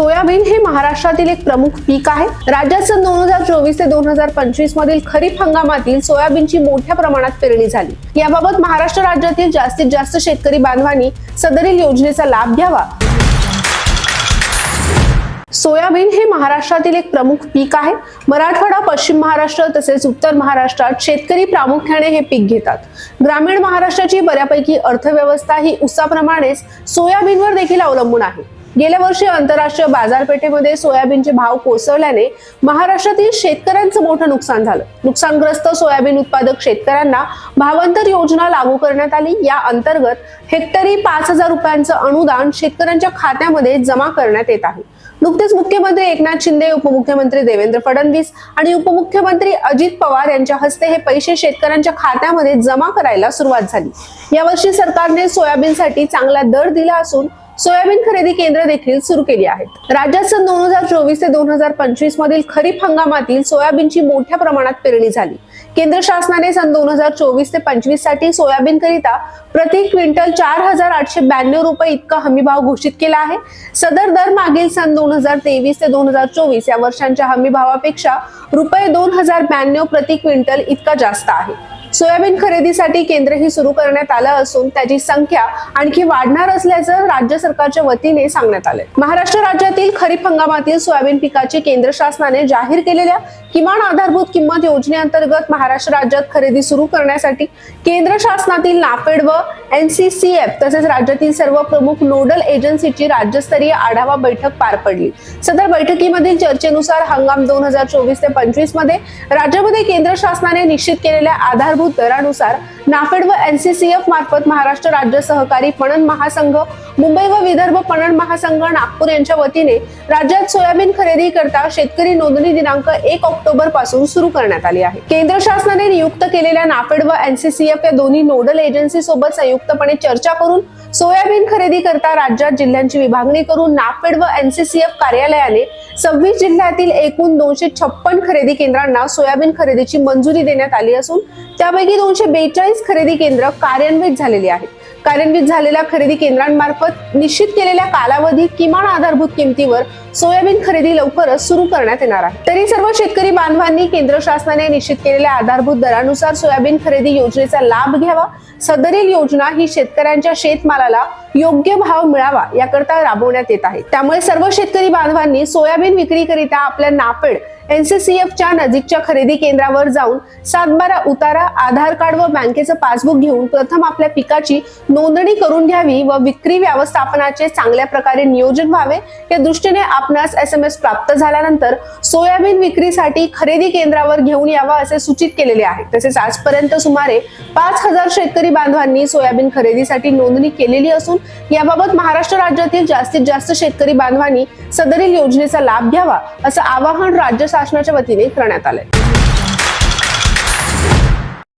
Soybean हे महाराष्ट्रातील एक प्रमुख पीक आहे. राज्यात सन दोन हजार चोवीस ते दोन हजार पंचवीस मधील खरीप हंगामातील सोयाबीनची मोठ्या प्रमाणात पेरणी झाली. याबाबत महाराष्ट्र राज्यातील जास्तीत जास्त शेतकरी बांधवांनी सदरील योजनेचा लाभ घ्यावा. सोयाबीन हे महाराष्ट्रातील एक प्रमुख पीक आहे. मराठवाडा पश्चिम महाराष्ट्र तसेच उत्तर महाराष्ट्रात शेतकरी प्रामुख्याने हे पीक घेतात. ग्रामीण महाराष्ट्राची बऱ्यापैकी अर्थव्यवस्था ही उसाप्रमाणेच सोयाबीनवर देखील अवलंबून आहे. गेल्या वर्षी आंतरराष्ट्रीय बाजारपेठेमध्ये सोयाबीनचे भाव कोसळल्याने महाराष्ट्रातील शेतकऱ्यांचं मोठं नुकसान झालं. नुकसानग्रस्त सोयाबीन उत्पादक शेतकऱ्यांना भावांतर योजना लागू करण्यात आली. या अंतर्गत हेक्टरी पाच हजार रुपयांचं अनुदान शेतकऱ्यांच्या खात्यामध्ये जमा करण्यात येत आहे. नुकतेच मुख्यमंत्री एकनाथ शिंदे उपमुख्यमंत्री देवेंद्र फडणवीस आणि उपमुख्यमंत्री अजित पवार यांच्या हस्ते हे पैसे शेतकऱ्यांच्या खात्यामध्ये जमा करायला सुरुवात झाली. यावर्षी सरकारने सोयाबीनसाठी चांगला दर दिला असून सोयाबीन खरेदी केंद्र देखील सुरू केली आहेत. राज्यात सन दोन हजार चोवीस ते दोन हजार पंचवीस मधील खरीप हंगामातील सोयाबीनची मोठ्या प्रमाणात पेरणी झाली. केंद्र शासनाने सन दोन हजार चोवीस ते पंचवीससाठी सोयाबीन करिता प्रति क्विंटल चार हजार आठशे ब्याण्णव रुपये इतका हमीभाव घोषित केला आहे. सदर दर मागील सन दोन हजार तेवीस ते दोन हजार चोवीस या वर्षांच्या हमीभावापेक्षा रुपये दोन हजार ब्याण्णव प्रति क्विंटल इतका जास्त आहे. सोयाबीन खरेदीसाठी केंद्रही सुरू करण्यात आलं असून त्याची संख्या आणखी वाढणार असल्याचं राज्य सरकारच्या वतीने सांगण्यात आलंय. महाराष्ट्र राज्यातील खरीप हंगामातील सोयाबीन पिकाची केंद्र शासनाने जाहीर केलेल्या किमान आधारभूत किंमत योजनेअंतर्गत महाराष्ट्र राज्यात खरेदी सुरू करण्यासाठी केंद्र शासनातील नाफेड व एनसीसीएफ तसेच राज्यातील सर्व प्रमुख नोडल एजन्सीची राज्यस्तरीय आढावा बैठक पार पडली. सदर बैठकीमधील चर्चेनुसार हंगाम दोन हजार चोवीस ते पंचवीसमध्ये राज्यामध्ये केंद्र शासनाने निश्चित केलेल्या आधार पायाभूत दरानुसार नाफेड व एनसीसीएफ मार्फत महाराष्ट्र राज्य सहकारी पणन महासंघ मुंबई व विदर्भ पणन महासंघ नागपूर यांच्या वतीने राज्यात सोयाबीन खरेदी करता शेतकरी नोंदणी दिनांक एक ऑक्टोबरपासून सुरू करण्यात आली आहे. केंद्र शासनाने नियुक्त केलेल्या नाफेड व एनसीसीएफ या दोन्ही नोडल एजन्सी सोबत संयुक्तपणे चर्चा करून सोयाबीन खरेदी करता राज्यात जिल्ह्यांची विभागणी करून नाफेड व एनसीसीएफ कार्यालयाने सव्वीस जिल्ह्यातील एकूण दोनशे छप्पन खरेदी केंद्रांना सोयाबीन खरेदीची मंजुरी देण्यात आली असून त्यापैकी दोनशे बेचाळीस खरेदी केंद्र कार्यान्वित झालेली आहेत. कार्यान्वित झालेल्या खरेदी केंद्रांमार्फत निश्चित केलेल्या कालावधी किमान आधारभूत किमतीवर सोयाबीन खरेदी लवकरच सुरू करण्यात येणार आहे. तरी सर्व शेतकरी बांधवांनी केंद्र शासनाने निश्चित केलेल्या आधारभूत दरानुसार सोयाबीन खरेदी योजनेचा लाभ घ्यावा. सदरील योजना ही शेतकऱ्यांच्या शेतमालाला योग्य भाव मिळावा याकरता राबवण्यात येत आहे. त्यामुळे सर्व शेतकरी बांधवांनी सोयाबीन विक्रीकरिता आपल्या नापेड एनसीसीएफच्या नजीकच्या खरेदी केंद्रावर जाऊन सातबारा उतारा आधार कार्ड व बँकेचं पासबुक घेऊन प्रथम आपल्या पिकाची नोंदणी करून घ्यावी व विक्री व्यवस्थापनाचे चांगल्या प्रकारे नियोजन व्हावे या दृष्टीने आपणास एस एम एस प्राप्त झाल्यानंतर सोयाबीन विक्रीसाठी खरेदी केंद्रावर घेऊन यावा असे सूचित केलेले आहे. तसेच आजपर्यंत सुमारे पाच हजार शेतकरी बांधवांनी सोयाबीन खरेदीसाठी नोंदणी केलेली असून याबाबत महाराष्ट्र राज्यातील जास्तीत जास्त शेतकरी बांधवांनी सदरील योजनेचा लाभ घ्यावा असं आवाहन राज्य शासनाच्या वतीने करण्यात आले